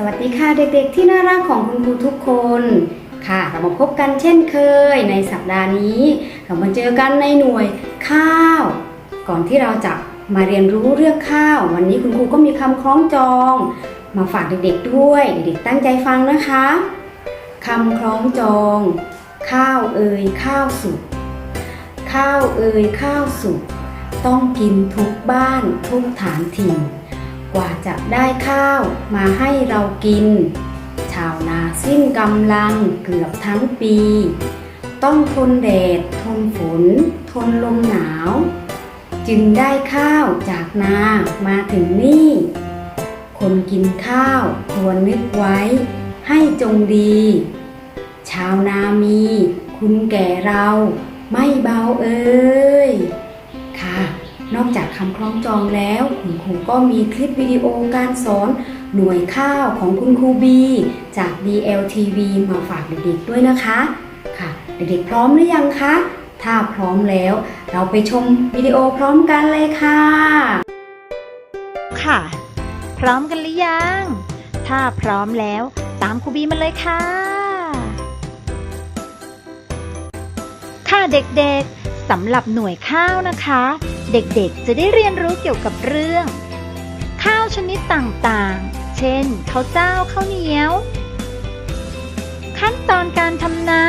สวัสดีค่ะเด็กๆที่น่ารักของคุณครูทุกคนค่ะ เรามาพบกันเช่นเคยในสัปดาห์นี้ เรามาเจอกันในหน่วยข้าว ก่อนที่เราจะมาเรียนรู้เรื่องข้าว วันนี้คุณครูก็มีคำคล้องจอง มาฝากเด็กๆด้วย เด็กๆตั้งใจฟังนะคะคำคล้องจอง ข้าวเอ่ยข้าวสุกข้าวเอ่ยข้าวสุกต้องกินทุกบ้านทุกฐานถิ่น กว่าจะได้ข้าวมาให้เรากิน ชาวนาสิ้นกำลังเกือบทั้งปี ต้องทนแดด ทนฝน ทนลมหนาว จึงได้ข้าวจากนามาถึงนี่ คนกินข้าวควรนึกไว้ให้จงดี ชาวนามี คุณแก่เราไม่เบาเอ่ย นอกจากคำคล้องจองแล้วคุณครูก็มีคลิปวิดีโอการสอนหน่วยข้าวของคุณครูบีจาก DLTV มาฝากเด็กๆด้วยนะคะค่ะเด็กๆพร้อมหรือยังคะ ถ้าพร้อมแล้ว เราไปชมวิดีโอพร้อมกันเลยค่ะ ค่ะ พร้อมกันหรือยัง ถ้าพร้อมแล้วตามครูบีมาเลยค่ะ ค่ะเด็กๆสำหรับหน่วยข้าวนะคะ เด็กๆ จะได้เรียนรู้เกี่ยวกับเรื่อง ข้าวชนิดต่างๆ เช่นข้าวเจ้าข้าวเหนียว ขั้นตอนการทำนา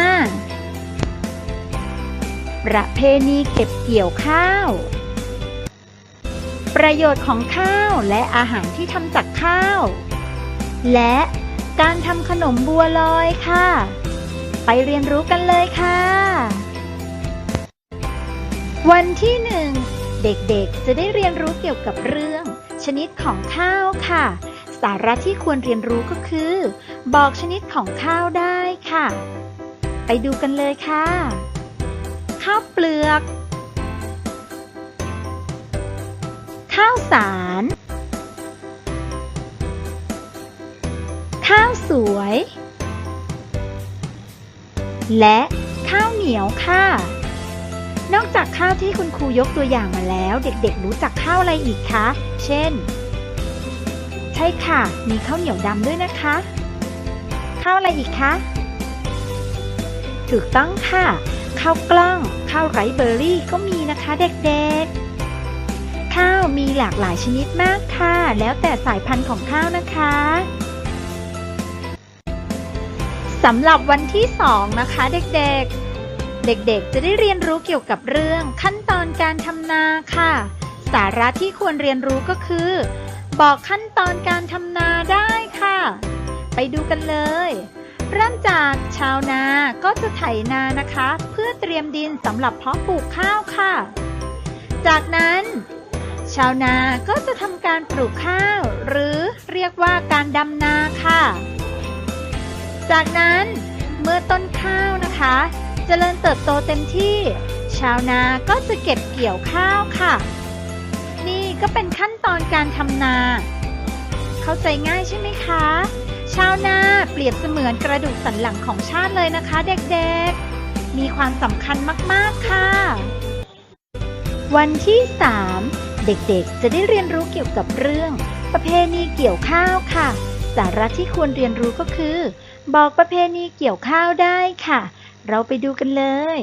ประเพณีเก็บเกี่ยวข้าว ประโยชน์ของข้าวและอาหารที่ทำจากข้าว และการทำขนมบัวลอยค่ะ ไปเรียนรู้กันเลยค่ะ วันที่หนึ่ง เด็กๆ จะได้เรียนรู้เกี่ยวกับเรื่อง ชนิดของข้าวค่ะ สาระที่ควรเรียนรู้ก็คือ บอกชนิดของข้าวได้ค่ะ ไปดูกันเลยค่ะ ข้าวเปลือก ข้าวสาร ข้าวสวย และข้าวเหนียวค่ะ อกจากข้าวที่คุณครูยกตัวอย่างมาแล้ว เด็กๆรู้จักข้าวอะไรอีกคะ เช่น ใช่ค่ะ มีข้าวเหนียวดำด้วยนะคะ ข้าวอะไรอีกคะ ถูกต้องค่ะ ข้าวกล้อง ข้าวไรเบอร์รี่ก็มีนะคะเด็กๆ ข้าวมีหลากหลายชนิดมากค่ะ แล้วแต่สายพันธุ์ของข้าวนะคะสำหรับวันที่ 2 นะคะเด็กๆ เด็กๆ จะได้เรียนรู้เกี่ยวกับเรื่องขั้นตอนการทำนาค่ะ สาระที่ควรเรียนรู้ก็คือ บอกขั้นตอนการทำนาได้ค่ะ ไปดูกันเลย เริ่มจากชาวนาก็จะไถนานะคะ เพื่อเตรียมดินสำหรับเพาะปลูกข้าวค่ะ จากนั้นชาวนาก็จะทำการปลูกข้าว หรือเรียกว่าการดำนาค่ะ จากนั้นเมื่อต้นข้าวนะคะ เจริญเติบโตเต็มที่ ชาวนาก็จะเก็บเกี่ยวข้าวค่ะ นี่ก็เป็นขั้นตอนการทำนา เข้าใจง่ายใช่ไหมคะ ชาวนาเปรียบเสมือนกระดูกสันหลังของชาติเลยนะคะ เด็กๆ มีความสำคัญมากๆค่ะ วันที่ 3 เด็กๆ จะได้เรียนรู้เกี่ยวกับเรื่อง ประเพณีเกี่ยวข้าวค่ะ สาระที่ควรเรียนรู้ก็คือ บอกประเพณีเกี่ยวข้าวได้ค่ะ เราไปดูกันเลย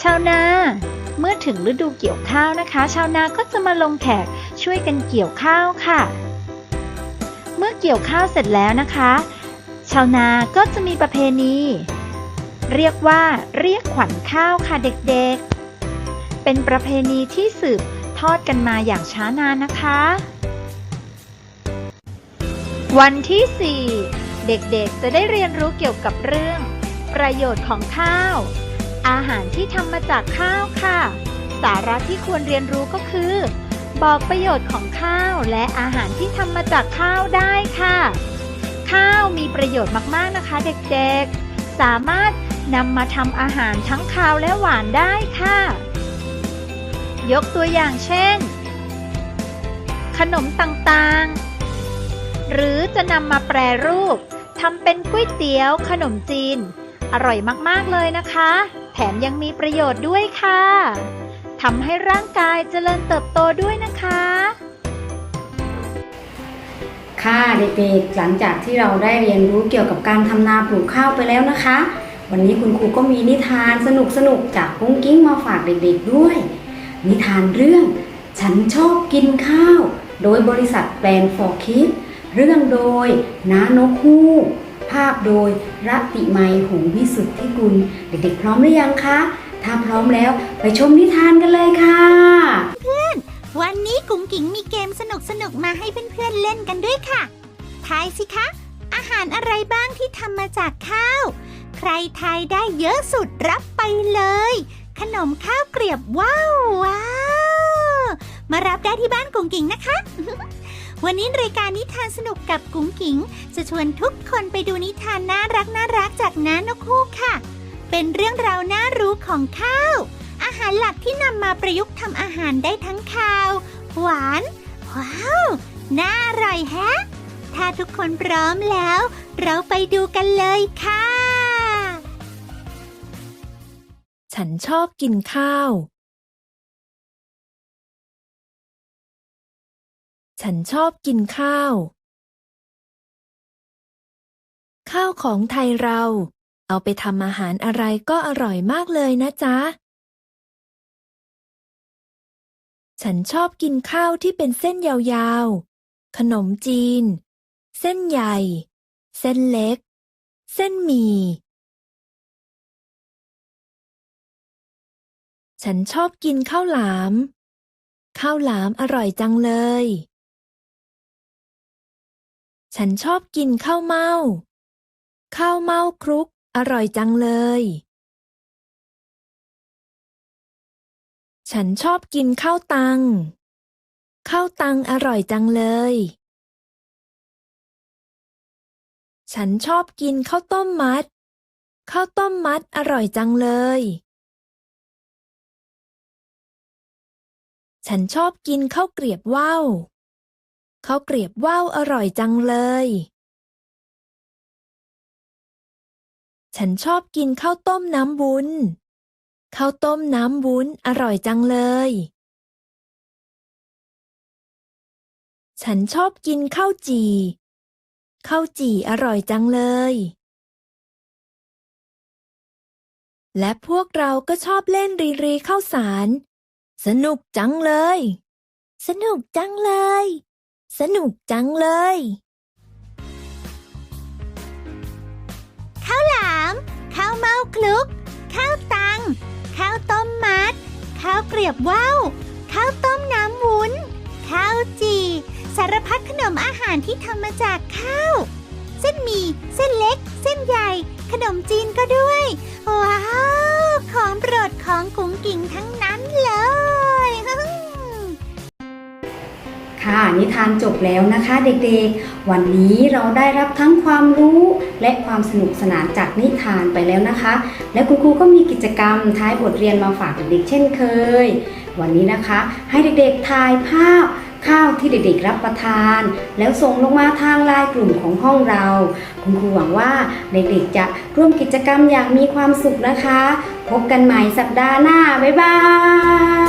ชาวนา เมื่อถึงฤดูเกี่ยวข้าวนะคะ ชาวนาก็จะมาลงแขกช่วยกันเกี่ยวข้าวค่ะ เมื่อเกี่ยวข้าวเสร็จแล้วนะคะ ชาวนาก็จะมีประเพณี เรียกว่าเรียกขวัญข้าวค่ะเด็กๆ เป็นประเพณีที่สืบทอดกันมาอย่างช้านานนะคะ วันที่ 4 เด็กๆ จะได้เรียนรู้เกี่ยวกับเรื่อง ประโยชน์ของข้าว อาหารที่ทำมาจากข้าวค่ะ สาระที่ควรเรียนรู้ก็คือ บอกประโยชน์ของข้าวและอาหารที่ทำมาจากข้าวได้ค่ะ ข้าวมีประโยชน์มากๆนะคะ เด็กๆ สามารถนำมาทำอาหารทั้งคาวและหวานได้ค่ะ ยกตัวอย่างเช่น ขนมต่างๆ หรือจะนำมาแปรรูปทำเป็นก๋วยเตี๋ยวขนมจีน อร่อยมากๆเลยนะคะ แถมยังมีประโยชน์ด้วยค่ะทำให้ร่างกายเจริญเติบโตด้วยนะคะ ค่ะเด็กๆหลังจากที่เราได้เรียนรู้เกี่ยวกับการทำนาปลูกข้าวไปแล้วนะคะ วันนี้คุณครูก็มีนิทานสนุกๆจากกุ้งกิ้งมาฝากเด็กๆด้วย นิทานเรื่อง ฉันชอบกินข้าว โดยบริษัทแปลนฟอร์คิดเรื่องโดยน้านกฮูก ภาพโดยรัติไมหงวิสุทธิกุล เด็กๆ พร้อมหรือยังคะ ถ้าพร้อมแล้วไปชมนิทานกันเลยค่ะ เพื่อน วันนี้กุ๋งกิ๋งมีเกมสนุกๆมาให้เพื่อนๆเล่นกันด้วยค่ะ ทายสิคะ อาหารอะไรบ้างที่ทำมาจากข้าว ใครทายได้เยอะสุดรับไปเลย ขนมข้าวเกรียบว้าวว้าวมารับได้ที่บ้านกุ๋งกิ๋งนะคะ วันนี้รายการนิทานสนุกกับกุ๋งกิ๋งจะชวนทุกคนไปดูนิทานน่ารักน่ารักจากน้านกฮูกค่ะ เป็นเรื่องราวน่ารู้ของข้าว อาหารหลักที่นำมาประยุกต์ทำอาหารได้ทั้งคาว หวาน ว้าว น่าอร่อยแฮะ ถ้าทุกคนพร้อมแล้ว เราไปดูกันเลยค่ะ ฉันชอบกินข้าว ฉันชอบกินข้าว ข้าวของไทยเรา เอาไปทำอาหารอะไรก็อร่อยมากเลยนะจ๊ะ ฉันชอบกินข้าวที่เป็นเส้นยาวๆ ขนมจีน เส้นใหญ่ เส้นเล็ก เส้นหมี่ฉันชอบกินข้าวหลาม ข้าวหลามอร่อยจังเลย ฉันชอบกินข้าวเม่า ข้าวเม่าคลุก อร่อยจังเลย ฉันชอบกินข้าวตัง ข้าวตังอร่อยจังเลย ฉันชอบกินข้าวต้มมัด ข้าวต้มมัดอร่อยจังเลย ฉันชอบกินข้าวเกรียบว่าว ข้าวเกรียบว่าวอร่อยจังเลย ฉันชอบกินข้าวต้มน้ำวุ้น ข้าวต้มน้ำวุ้นอร่อยจังเลย ฉันชอบกินข้าวจี่ ข้าวจี่อร่อยจังเลย และพวกเราก็ชอบเล่นรีรีข้าวสาร สนุกจังเลย สนุกจังเลย สนุกจังเลย ข้าวหลาม ข้าวเมาคลุก ข้าวตัง ข้าวต้มมัด ข้าวเกรียบว่าว ข้าวต้มน้ำวุ้น ข้าวจี สารพัดขนมอาหารที่ทำมาจากข้าว เส้นหมี่ เส้นเล็ก เส้นใหญ่ ขนมจีนก็ด้วย ว้าว ของโปรดของกุ๋งกิ่งทั้งนั้นเลย ค่ะนิทานจบแล้วนะคะเด็กๆ วันนี้เราได้รับทั้งความรู้และความสนุกสนานจากนิทานไปแล้วนะคะ และคุณครูก็มีกิจกรรมท้ายบทเรียนมาฝากเด็กๆเช่นเคย วันนี้นะคะ ให้เด็กๆถ่ายภาพข้าวที่เด็กๆรับประทาน แล้วส่งลงมาทางไลน์กลุ่มของห้องเรา คุณครูหวังว่าเด็กๆจะร่วมกิจกรรมอย่างมีความสุขนะคะ พบกันใหม่สัปดาห์หน้า บ๊ายบาย